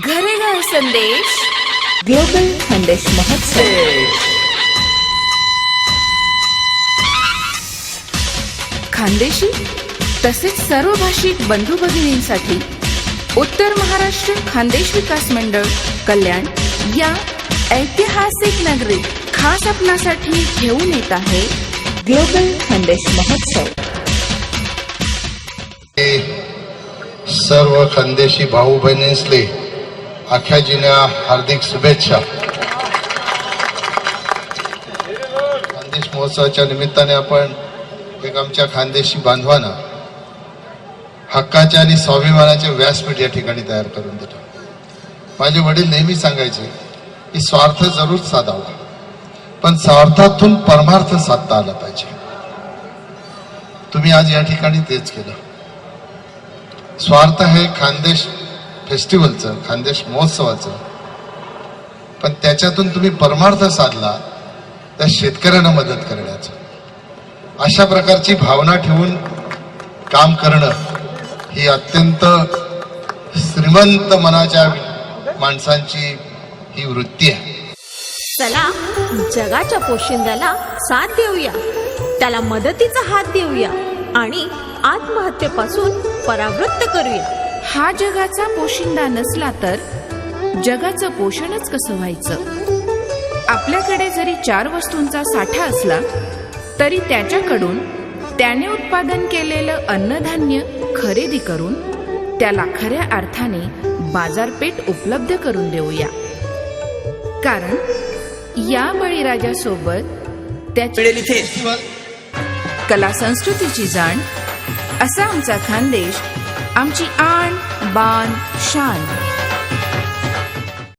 घरेगाव संदेश. ग्लोबल खानदेश महोत्सव. खानदेशी तसेच सर्व भाषिक बंधू भगिनींसाठी उत्तर महाराष्ट्र खानदेश विकास मंडळ कल्याण या ऐतिहासिक नगरीत खास आपणासाठी घेऊन येत आहे ग्लोबल खानदेश महोत्सव. सर्व खानदेशी भाऊ बहिणींसले अख्ख्या हार्दिक शुभेच्छा. खानदेश महोत्सवाच्या निमित्ताने आपण एक आमच्या खानदेशी बांधवांना हक्काचे आणि स्वाभिमानाचे व्यासपीठ या ठिकाणी तयार करून दिलं माझे वडील नेहमी सांगायचे की स्वार्थ जरूर साधावा पण स्वार्थातून परमार्थ साधता आला पाहिजे. तुम्ही आज या ठिकाणी तेच केलं. स्वार्थ हे खानदेश फेस्टिवलचं खानदेश महोत्सवाचं. पण त्याच्यातून तुम्ही परमार्थ साधला त्या शेतकऱ्यांना मदत करण्याचं. अशा प्रकारची भावना ठेवून काम करणं ही अत्यंत श्रीमंत मनाच्या माणसांची ही वृत्ती आहे. चला जगाच्या पोशिंद्याला साथ देऊया. त्याला मदतीचा हात देऊया आणि आत्महत्येपासून परावृत्त करूया. हा जगाचा पोशिंदा नसला तर जगाचं पोषणच कसं व्हायचं? आपल्याकडे जरी चार वस्तूंचा साठा असला तरी त्याच्याकडून त्याने उत्पादन केलेलं अन्नधान्य खरेदी करून त्याला खऱ्या अर्थाने बाजारपेठ उपलब्ध करून देऊया. कारण या बळीराजासोबत त्याची कला संस्कृतीची जाण असा आमचा खानदेश आमची आण बाण शान